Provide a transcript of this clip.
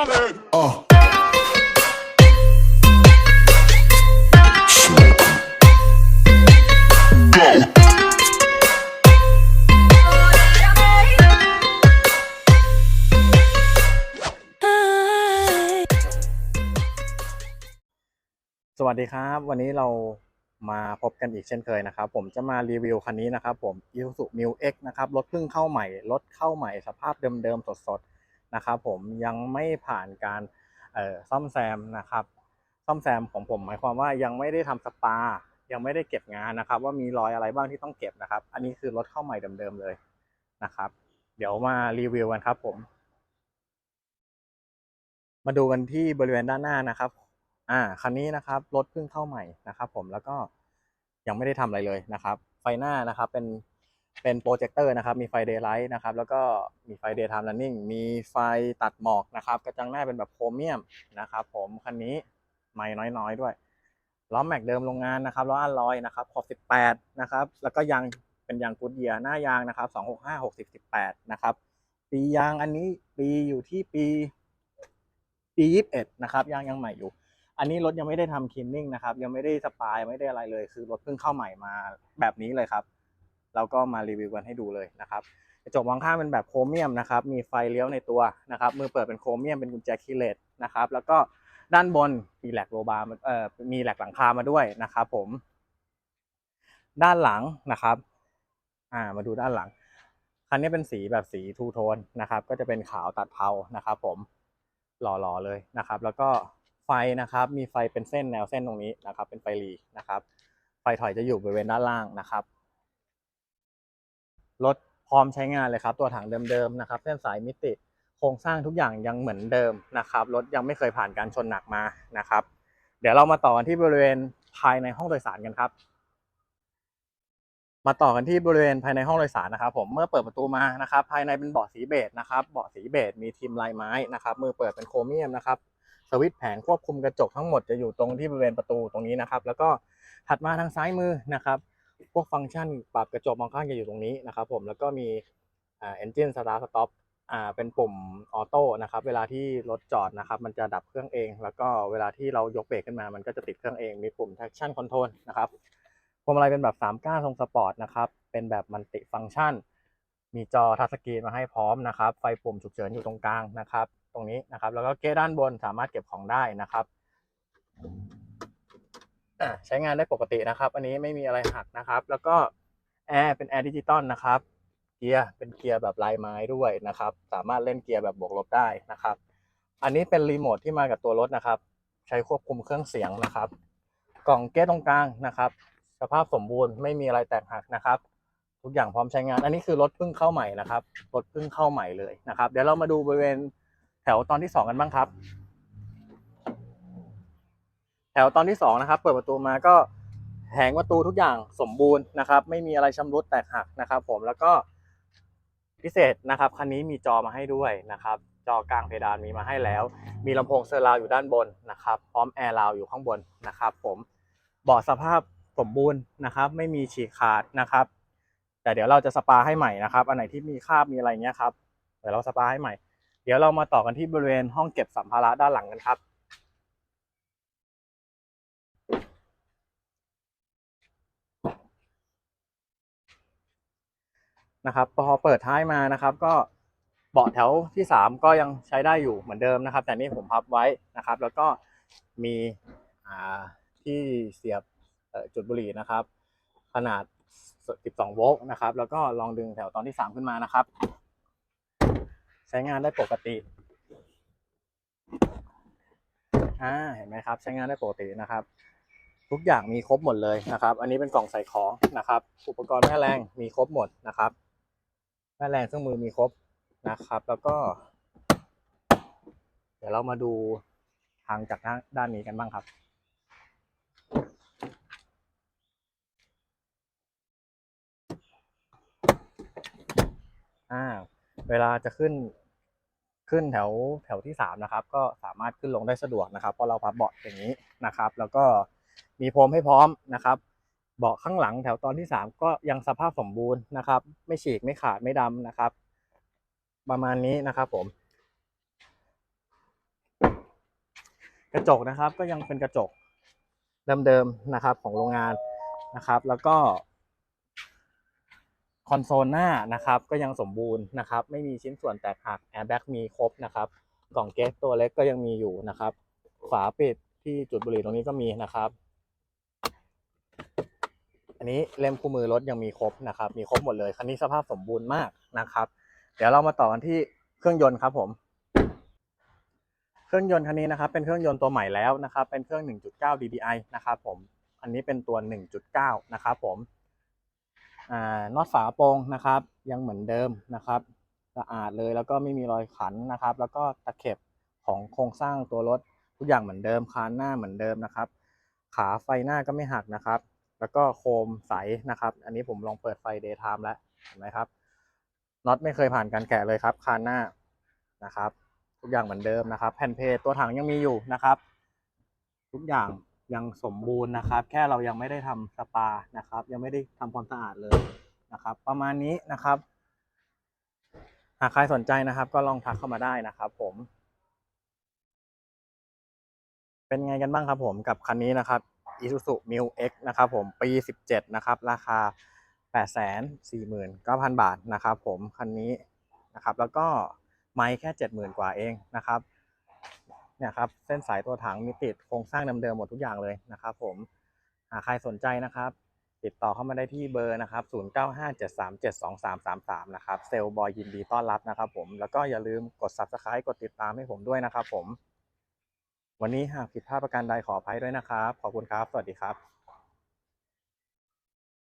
Charlie. Uh. Go. สวัสดีครับ วันนี้เรามาพบกันอีกเช่นเคยนะครับ ผมจะมารีวิวคันนี้นะครับ ผม Isuzu Mu X นะครับ รถเพิ่งเข้าใหม่ รถเข้าใหม่สภาพเดิมๆ สดๆ นะครับผมยังไม่ผ่านการซ่อมแซมนะครับ ซ่อมแซมของผมหมายความว่ายังไม่ได้ทำสปา ยังไม่ได้เก็บงานนะครับ ว่ามีรอยอะไรบ้างที่ต้องเก็บนะครับ อันนี้คือรถเข้าใหม่เดิมๆเลยนะครับ เดี๋ยวมารีวิวกันครับผมมาดูกันที่บริเวณด้านหน้านะครับ อ่า คันนี้นะครับรถเพิ่งเข้าใหม่นะครับ ผมแล้วก็ยังไม่ได้ทำอะไรเลยนะครับ ไฟหน้านะครับเป็น เป็นโปรเจคเตอร์นะครับ มีไฟเดย์ไลท์นะครับ แล้วก็มีไฟเดย์ไทม์ r ันนิ่ง มีไฟตัดหมอกนะครับ กระจังหน้าเป็นแบบโครเมียมนะครับ ผม คันนี้ไม่น้อยๆด้วย ล้อแม็กเดิมโรงงานนะครับ ล้ออัลลอยนะครับ ขอบ 18 นะครับ แล้วก็ยางเป็นยางกูดเยียร์หน้ายางนะครับ 265 60 18 นะครับ ปียางอันนี้ปีอยู่ที่ปี ปี21 นะครับ ยางยังใหม่อยู่ อันนี้รถยังไม่ได้ทำคลีนนิ่งนะครับ ยังไม่ได้สปายไม่ได้อะไรเลย คือรถเพิ่งเข้าใหม่มาแบบนี้เลยครับ เราก็มารีวิวกันให้ดูเลยนะครับกระจกมองข้างเป็นแบบโครเมียมนะครับมีไฟเลี้ยวในตัวนะครับมือเปิดเป็นโครเมียมเป็นกุญแจคีย์เลสนะครับแล้วก็ด้านบนมีแหลกโลบาร์มาเอ่อมีแหลกหลังคามาด้วยนะครับผม ด้านหลังนะครับ อ่ามาดูด้านหลังคันนี้เป็นสีแบบสีทูโทนนะครับ ก็จะเป็นขาวตัดเทานะครับ ผมหล่อๆเลยนะครับ แล้วก็ไฟนะครับ มีไฟเป็นเส้นแนวเส้นตรงนี้นะครับ เป็นไฟหลีนะครับ ไฟถอยจะอยู่บริเวณด้านล่างนะครับ รถพร้อมใช้งานเลยครับ ตัวถังเดิมๆนะครับเส้นสายมิติโครงสร้างทุกอย่างยังเหมือนเดิมนะครับรถยังไม่เคยผ่านการชนหนักมานะครับ เดี๋ยวเรามาต่อกันที่บริเวณภายในห้องโดยสารกันครับ มาต่อกันที่บริเวณภายในห้องโดยสารนะครับผมเมื่อเปิดประตูมานะครับ ภายในเป็นเบาะสีเบจนะครับเบาะสีเบจมีทิมลายไม้นะครับมือเปิดเป็นโครเมียมนะครับสวิตช์แผงควบคุมกระจกทั้งหมดจะอยู่ตรงที่บริเวณประตูตรงนี้นะครับ แล้วก็ถัดมาทางซ้ายมือนะครับ พวกฟังก์ชันปรับกระจกมองข้างจะอยู่ตรงนี้นะครับผมแล้วก็มีอ่า engine start stop อ่าเป็นปุ่มออโต้นะครับเวลาที่รถจอดนะครับมันจะดับเครื่องเอง แล้วก็เวลาที่เรายกเบรกขึ้นมามันก็จะติดเครื่องเอง มีปุ่ม traction control นะครับพวงมาลัยเป็นแบบ3ก้านทรงสปอร์ตนะครับเป็นแบบมัลติฟัง c t ชัน มีจอทัชสกรีนมาให้พร้อมนะครับไฟปุ่มฉุกเฉินอยู่ตรงกลางนะครับ ตรงนี้นะครับแล้วก็เก้ด้านบนสามารถเก็บของได้นะครับ อะใช้งานได้ปกตินะครับ อันนี้ไม่มีอะไรหักนะครับ แล้วก็แอร์เป็นแอร์ดิจิตอลนะครับ เกียร์เป็นเกียร์แบบลายไม้ด้วยนะครับ สามารถเล่นเกียร์แบบบวกลบได้นะครับ อันนี้เป็นรีโมทที่มากับตัวรถนะครับ ใช้ควบคุมเครื่องเสียงนะครับ กล่องเก๊ตตรงกลางนะครับ สภาพสมบูรณ์ไม่มีอะไรแตกหักนะครับ ทุกอย่างพร้อมใช้งาน อันนี้คือรถเพิ่งเข้าใหม่นะครับ รถเพิ่งเข้าใหม่เลยนะครับ เดี๋ยวเรามาดูบริเวณแถวตอนที่สองกันบ้างครับ แถวตอนที่สองนะครับเปิดประตูมาก็แผงประตูทุกอย่างสมบูรณ์นะครับ ไม่มีอะไรชำรุดแตกหักนะครับ ผมแล้วก็พิเศษนะครับคันนี้มีจอมาให้ด้วยนะครับ จอกลางเพดานมีมาให้แล้ว มีลำโพงเซอร์ราวอยู่ด้านบนนะครับ พร้อมแอร์ราวอยู่ข้างบนนะครับ ผมเบาะสภาพสมบูรณ์นะครับ ไม่มีฉีกขาดนะครับ แต่เดี๋ยวเราจะสปาให้ใหม่นะครับ อันไหนที่มีคราบมีอะไรเงี้ยครับเดี๋ยวเราสปาให้ใหม่ เดี๋ยวเรามาต่อกันที่บริเวณห้องเก็บสัมภาระด้านหลังกันครับ นะครับพอเปิดท้ายมานะครับ ก็เบาะแถวที่สามก็ยังใช้ได้อยู่เหมือนเดิมนะครับ แต่นี่ผมพับไว้นะครับ แล้วก็มีที่เสียบจุดบุหรี่นะครับ ขนาด 12 โวลต์นะครับ แล้วก็ลองดึงแถวตอนที่ 3 ขึ้นมานะครับ ใช้งานได้ปกติอ่าเห็นไหมครับ ใช้งานได้ปกตินะครับ ทุกอย่างมีครบหมดเลยนะครับ อันนี้เป็นกล่องใส่ของนะครับ อุปกรณ์แม่แรงมีครบหมดนะครับ แม่แรงเครื่องมือมีครบนะครับ แล้วก็ เดี๋ยวเรามาดูทางจากด้านนนี้กันบ้างครับอ่าเวลาจะขึ้นขึ้นแถวแถวที่สามนะครับ ก็สามารถขึ้นลงได้สะดวกนะครับเพราะเราพับเบาะอย่างนี้นะครับ แล้วก็มีพรมให้พร้อมนะครับ เบาะข้างหลังแถวตอนที่สามก็ยังสภาพสมบูรณ์นะครับ ไม่ฉีกไม่ขาดไม่ดำนะครับ ประมาณนี้นะครับผม กระจกนะครับก็ยังเป็นกระจกเดิมๆนะครับของโรงงานนะครับ แล้วก็คอนโซลหน้านะครับก็ยังสมบูรณ์นะครับ ไม่มีชิ้นส่วนแตกหักแอร์แบ็กมีครบนะครับ กล่องเกสตัวเล็กก็ยังมีอยู่นะครับ ฝาปิดที่จุดบุหรี่ตรงนี้ก็มีนะครับ อันนี้เล่มคู่มือรถยังมีครบนะครับ มีครบหมดเลยคันนี้สภาพสมบูรณ์มากนะครับ เดี๋ยวเรามาต่อกันที่เครื่องยนต์ครับผม เครื่องยนต์คันนี้นะครับ เป็นเครื่องยนต์ตัวใหม่แล้วนะครับ เป็นเครื่อง 1.9 DDI นะครับผม อันนี้เป็นตัว 1.9 นะครับผมอ่าน็อตฝาโปรงนะครับ ยังเหมือนเดิมนะครับสะอาดเลยแล้วก็ไม่มีรอยขันนะครับ แล้วก็ตะเข็บของโครงสร้างตัวรถทุกอย่างเหมือนเดิมคานหน้าเหมือนเดิมนะครับ ขาไฟหน้าก็ไม่หักนะครับ แล้วก็โคมใสนะครับ อันนี้ผมลองเปิดไฟ day time แล้วเห็นไหมครับน็อตไม่เคยผ่านการแกะเลยครับคานหน้านะครับ ทุกอย่างเหมือนเดิมนะครับ แผ่นเพจตัวถังยังมีอยู่นะครับ ทุกอย่างยังสมบูรณ์นะครับ แค่เรายังไม่ได้ทำสปานะครับ ยังไม่ได้ทำความสะอาดเลยนะครับ ประมาณนี้นะครับ หากใครสนใจนะครับ ก็ลองทักเข้ามาได้นะครับผม เป็นไงกันบ้างครับผมกับคันนี้นะครับ Isuzu Mil X นะครับผมปี 17 นะครับ ราคา 849,000 บาทนะครับผมคันนี้นะครับ แล้วก็ไม่แค่ 70,000 กว่าเองนะครับเนี่ยครับเส้นสายตัวถังมีติดโครงสร้างเดิมๆหมดทุกอย่างเลยนะครับ ผมหากใครสนใจนะครับ ติดต่อเข้ามาได้ที่เบอร์นะครับ 0957372333 นะครับเซลล์บอยยินดีต้อนรับนะครับ ผมแล้วก็อย่าลืมกด subscribe กดติดตามให้ผมด้วยนะครับ ผม วันนี้หากผิดพลาดประการใดขออภัยด้วยนะครับ ขอบคุณครับ สวัสดีครับ